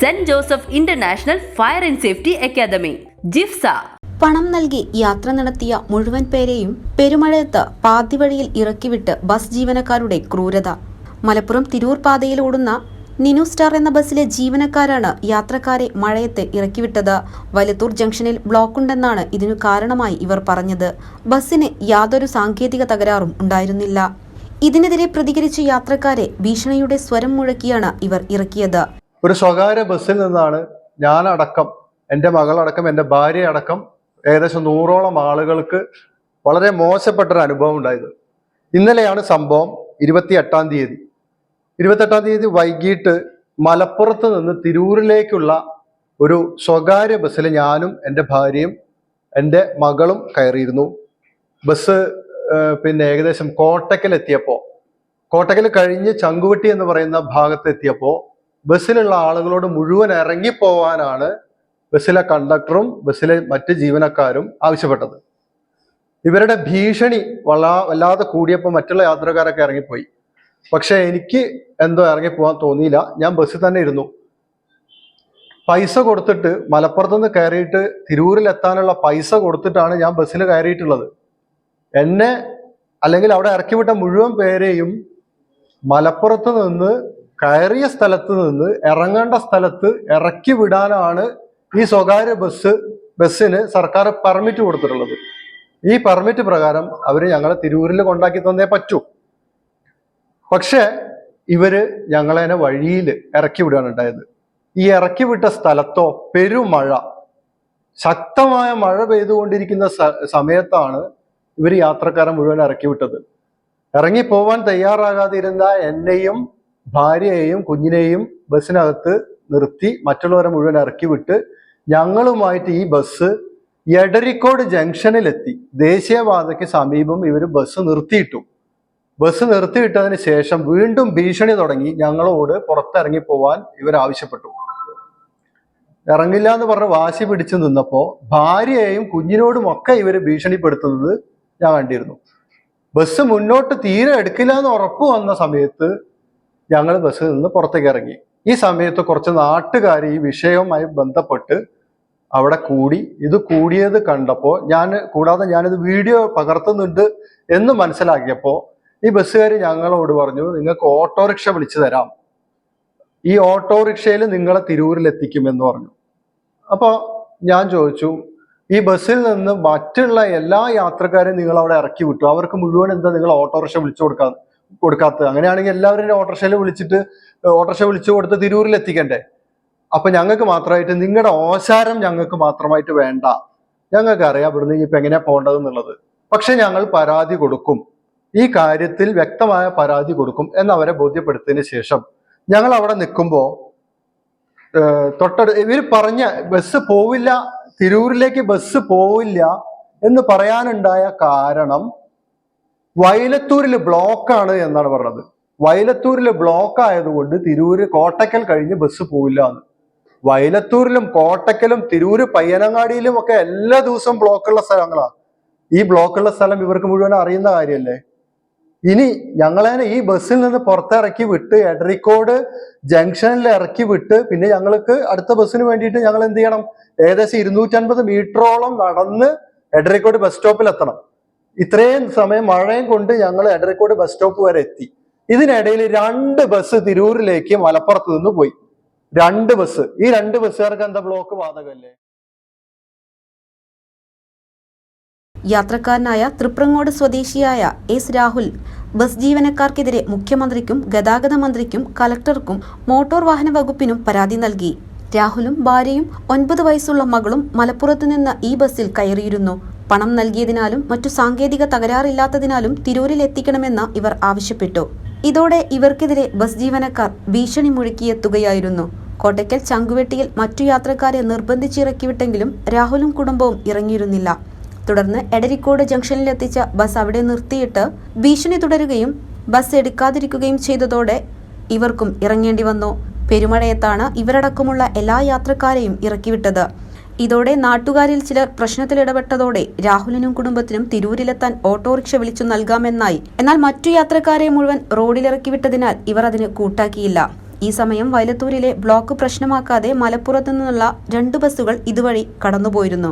Saint Joseph International Fire and Safety Academy ജിഫ്സ. പണം നൽകി യാത്ര നടത്തിയ മുഴുവൻ പേരെയും പെരുമഴയത്ത് പാതിവഴിയിൽ ഇറക്കിവിട്ട് ബസ് ജീവനക്കാരുടെ ക്രൂരത. മലപ്പുറം തിരൂർ പാതയിൽ ഓടുന്ന നിനു സ്റ്റാർ എന്ന ബസ്സിലെ ജീവനക്കാരാണ് യാത്രക്കാരെ മഴയത്ത് ഇറക്കിവിട്ടത്. വലത്തൂർ ജംഗ്ഷനിൽ ബ്ലോക്കുണ്ടെന്നാണ് ഇതിനു കാരണമായി ഇവർ പറഞ്ഞത്. ബസ്സിന് യാതൊരു സാങ്കേതിക തകരാറും ഉണ്ടായിരുന്നില്ല. ഇതിനെതിരെ പ്രതികരിച്ച യാത്രക്കാരെ ഭീഷണിയുടെ സ്വരം മുഴക്കിയാണ് ഇവർ ഇറക്കിയത്. ഒരു സ്വകാര്യ ബസ്സിൽ നിന്നാണ് ഞാനടക്കം എന്റെ മകളടക്കം എന്റെ ഭാര്യ അടക്കം ഏകദേശം നൂറോളം ആളുകൾക്ക് വളരെ മോശപ്പെട്ട ഒരു അനുഭവം ഉണ്ടായത്. ഇന്നലെയാണ് സംഭവം ഇരുപത്തി എട്ടാം തീയതി. ഇരുപത്തെട്ടാം തീയതി വൈകിട്ട് മലപ്പുറത്ത് നിന്ന് തിരൂരിലേക്കുള്ള ഒരു സ്വകാര്യ ബസ്സിൽ ഞാനും എന്റെ ഭാര്യയും എന്റെ മകളും കയറിയിരുന്നു. ബസ് പിന്നെ ഏകദേശം കോട്ടക്കൽ എത്തിയപ്പോൾ കോട്ടക്കൽ കഴിഞ്ഞ് ചങ്കുവെട്ടി എന്ന് പറയുന്ന ഭാഗത്ത് എത്തിയപ്പോൾ ബസ്സിലുള്ള ആളുകളോട് മുഴുവൻ ഇറങ്ങിപ്പോവാനാണ് ബസ്സിലെ കണ്ടക്ടറും ബസ്സിലെ മറ്റ് ജീവനക്കാരും ആവശ്യപ്പെട്ടത്. ഇവരുടെ ഭീഷണി വല്ലാ വല്ലാതെ കൂടിയപ്പോൾ മറ്റുള്ള യാത്രക്കാരൊക്കെ ഇറങ്ങിപ്പോയി. പക്ഷെ എനിക്ക് എന്തോ ഇറങ്ങിപ്പോവാൻ തോന്നിയില്ല. ഞാൻ ബസ്സിൽ തന്നെ ഇരുന്നു. പൈസ കൊടുത്തിട്ട് മലപ്പുറത്ത് നിന്ന് കയറിയിട്ട് തിരൂരിൽ എത്താനുള്ള പൈസ കൊടുത്തിട്ടാണ് ഞാൻ ബസ്സിൽ കയറിയിട്ടുള്ളത്. എന്നെ അല്ലെങ്കിൽ അവിടെ ഇറക്കി വിട്ട മുഴുവൻ പേരെയും മലപ്പുറത്ത് നിന്ന് കയറിയ സ്ഥലത്ത് നിന്ന് ഇറങ്ങേണ്ട സ്ഥലത്ത് ഇറക്കി വിടാനാണ് ഈ സ്വകാര്യ ബസ് ബസ്സിന് സർക്കാർ പെർമിറ്റ് കൊടുത്തിട്ടുള്ളത്. ഈ പെർമിറ്റ് പ്രകാരം അവർ ഞങ്ങളെ തിരൂരിൽ കൊണ്ടാക്കി തന്നേ പറ്റൂ. പക്ഷേ ഇവർ ഞങ്ങളെ വഴിയിൽ ഇറക്കി വിടുകയാണ് ഉണ്ടായത്. ഈ ഇറക്കി വിട്ട സ്ഥലത്തോ പെരുമഴ ശക്തമായ മഴ പെയ്തുകൊണ്ടിരിക്കുന്ന സമയത്താണ് ഇവർ യാത്രക്കാരൻ മുഴുവൻ ഇറക്കി വിട്ടത്. ഇറങ്ങി പോവാൻ തയ്യാറാകാതിരുന്ന എന്നെയും ഭാര്യയെയും കുഞ്ഞിനെയും ബസ്സിനകത്ത് നിർത്തി മറ്റുള്ളവരെ മുഴുവൻ ഇറക്കി വിട്ട് ഞങ്ങളുമായിട്ട് ഈ ബസ് എടരിക്കോട് ജംഗ്ഷനിലെത്തി. ദേശീയപാതയ്ക്ക് സമീപം ഇവർ ബസ് നിർത്തിയിട്ടു. ബസ് നിർത്തിയിട്ടതിന് ശേഷം വീണ്ടും ഭീഷണി തുടങ്ങി ഞങ്ങളോട് പുറത്തിറങ്ങി പോവാൻ ഇവർ ആവശ്യപ്പെട്ടു. ഇറങ്ങില്ല എന്ന് പറഞ്ഞ് വാശി പിടിച്ചു നിന്നപ്പോ ഭാര്യയെയും കുഞ്ഞിനോടും ഒക്കെ ഇവർ ഭീഷണിപ്പെടുത്തുന്നത് ഞാൻ കണ്ടിരുന്നു. ബസ് മുന്നോട്ട് തീരെ എടുക്കില്ല എന്ന് ഉറപ്പ് വന്ന സമയത്ത് ഞങ്ങൾ ബസ്സിൽ നിന്ന് പുറത്തേക്ക് ഇറങ്ങി. ഈ സമയത്ത് കുറച്ച് നാട്ടുകാർ ഈ വിഷയവുമായി ബന്ധപ്പെട്ട് അവിടെ കൂടി. ഇത് കൂടിയത് കണ്ടപ്പോൾ ഞാൻ കൂടാതെ ഞാനിത് വീഡിയോ പകർത്തുന്നുണ്ട് എന്ന് മനസ്സിലാക്കിയപ്പോൾ ഈ ബസ്സുകാർ ഞങ്ങളോട് പറഞ്ഞു നിങ്ങൾക്ക് ഓട്ടോറിക്ഷ വിളിച്ചു തരാം. ഈ ഓട്ടോറിക്ഷയിൽ നിങ്ങളെ തിരൂരിൽ എത്തിക്കുമെന്ന് പറഞ്ഞു. അപ്പോൾ ഞാൻ ചോദിച്ചു ഈ ബസ്സിൽ നിന്ന് മറ്റുള്ള എല്ലാ യാത്രക്കാരെയും നിങ്ങൾ അവിടെ ഇറക്കി വിട്ടു? അവർക്ക് മുഴുവൻ എന്താ നിങ്ങൾ ഓട്ടോറിക്ഷ വിളിച്ചു കൊടുക്കാ? കൊടുക്കാത്തത്. അങ്ങനെയാണെങ്കിൽ എല്ലാവരും ഓട്ടോറിക്ഷയിൽ വിളിച്ചിട്ട് ഓട്ടോറിക്ഷ വിളിച്ചു കൊടുത്ത് തിരൂരിൽ എത്തിക്കണ്ടേ? അപ്പൊ ഞങ്ങൾക്ക് മാത്രമായിട്ട് നിങ്ങളുടെ ഓശാരം ഞങ്ങൾക്ക് മാത്രമായിട്ട് വേണ്ട. ഞങ്ങൾക്ക് അറിയാം ഇവിടുന്ന് ഇനിയിപ്പോ എങ്ങനെയാ പോകേണ്ടത് എന്നുള്ളത് പക്ഷെ ഞങ്ങൾ പരാതി കൊടുക്കും. ഈ കാര്യത്തിൽ വ്യക്തമായ പരാതി കൊടുക്കും എന്ന് അവരെ ബോധ്യപ്പെടുത്തിയതിന് ശേഷം ഞങ്ങൾ അവിടെ നിൽക്കുമ്പോൾ തൊട്ടടു ഇവർ പറഞ്ഞ ബസ് പോവില്ല തിരൂരിലേക്ക് ബസ് പോവില്ല എന്ന് പറയാനുണ്ടായ കാരണം വയലത്തൂരിൽ ബ്ലോക്കാണ് എന്നാണ് പറഞ്ഞത്. വയലത്തൂരിൽ ബ്ലോക്ക് ആയതുകൊണ്ട് തിരൂര് കോട്ടക്കൽ കഴിഞ്ഞ് ബസ് പോവില്ല എന്ന് വയലത്തൂരിലും കോട്ടക്കലും തിരൂര് പയ്യനങ്ങാടിയിലും ഒക്കെ എല്ലാ ദിവസവും ബ്ലോക്കുള്ള സ്ഥലങ്ങളാണ് ഈ ബ്ലോക്കുള്ള സ്ഥലം ഇവർക്ക് മുഴുവൻ അറിയുന്ന കാര്യമല്ലേ ഇനി ഞങ്ങളെ ഈ ബസ്സിൽ നിന്ന് പുറത്തിറക്കി വിട്ട് എടരിക്കോട് ജംഗ്ഷനിൽ ഇറക്കി വിട്ട് പിന്നെ ഞങ്ങൾക്ക് അടുത്ത ബസ്സിന് വേണ്ടിയിട്ട് ഞങ്ങൾ എന്ത് ചെയ്യണം? ഏകദേശം ഇരുന്നൂറ്റൻപത് മീറ്ററോളം നടന്ന് എടരിക്കോട് ബസ് സ്റ്റോപ്പിൽ എത്തണം ഇത്രയും സമയം മഴയും കൊണ്ട് ഞങ്ങൾ എടരക്കോട് ബസ് സ്റ്റോപ്പ് വരെ എത്തി. ഇതിനിടയിൽ രണ്ട് ബസ് തിരൂരിലേക്ക് മലപ്പുറത്ത് നിന്ന് പോയി. രണ്ട് ബസ് ഈ രണ്ട് ബസ്സുകാർക്ക് എന്താ ബ്ലോക്ക് ബാധകമല്ലേ യാത്രക്കാരനായ തൃപ്രങ്ങോട് സ്വദേശിയായ എസ് രാഹുൽ ബസ് ജീവനക്കാർക്കെതിരെ മുഖ്യമന്ത്രിക്കും ഗതാഗത മന്ത്രിക്കും കലക്ടർക്കും മോട്ടോർ വാഹന വകുപ്പിനും പരാതി നൽകി. രാഹുലും ഭാര്യയും ഒൻപത് വയസ്സുള്ള മകളും മലപ്പുറത്തു നിന്ന് ഈ ബസ്സിൽ കയറിയിരുന്നു. പണം നൽകിയതിനാലും മറ്റു സാങ്കേതിക തകരാറില്ലാത്തതിനാലും തിരൂരിൽ എത്തിക്കണമെന്ന് ഇവർ ആവശ്യപ്പെട്ടു. ഇതോടെ ഇവർക്കെതിരെ ബസ് ജീവനക്കാർ ഭീഷണി മുഴക്കിയെത്തുകയായിരുന്നു കോട്ടയ്ക്കൽ ചങ്കുവെട്ടിയിൽ മറ്റു യാത്രക്കാരെ നിർബന്ധിച്ചിറക്കിവിട്ടെങ്കിലും രാഹുലും കുടുംബവും ഇറങ്ങിയിരുന്നില്ല. തുടർന്ന് എടരിക്കോട് ജംഗ്ഷനിലെത്തിച്ച ബസ് അവിടെ നിർത്തിയിട്ട് ഭീഷണി തുടരുകയും ബസ് എടുക്കാതിരിക്കുകയും ചെയ്തതോടെ ഇവർക്കും ഇറങ്ങേണ്ടി വന്നു പെരുമഴയത്താണ് ഇവരടക്കമുള്ള എല്ലാ യാത്രക്കാരെയും ഇറക്കിവിട്ടത്. ഇതോടെ നാട്ടുകാരിൽ ചിലർ പ്രശ്നത്തിലിടപെട്ടതോടെ രാഹുലിനും കുടുംബത്തിനും തിരൂരിലെത്താൻ ഓട്ടോറിക്ഷ വിളിച്ചു നൽകാമെന്നായി. എന്നാൽ മറ്റു യാത്രക്കാരെ മുഴുവൻ റോഡിലിറക്കി വിട്ടതിനാൽ ഇവർ അതിന് കൂട്ടാക്കിയില്ല. ഈ സമയം വയലത്തൂരിലെ ബ്ലോക്ക് പ്രശ്നമാക്കാതെ മലപ്പുറത്തു നിന്നുള്ള രണ്ട് ബസ്സുകൾ ഇതുവഴി കടന്നുപോയിരുന്നു.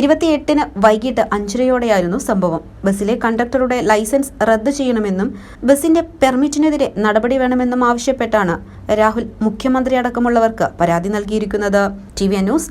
ഇരുപത്തിയെട്ടിന് വൈകിട്ട് അഞ്ചരയോടെയായിരുന്നു സംഭവം. ബസ്സിലെ കണ്ടക്ടറുടെ ലൈസൻസ് റദ്ദ് ചെയ്യണമെന്നും ബസ്സിന്റെ പെർമിറ്റിനെതിരെ നടപടി വേണമെന്നും ആവശ്യപ്പെട്ടാണ് രാഹുൽ മുഖ്യമന്ത്രി അടക്കമുള്ളവർക്ക് പരാതി നൽകിയിരിക്കുന്നത്. T V news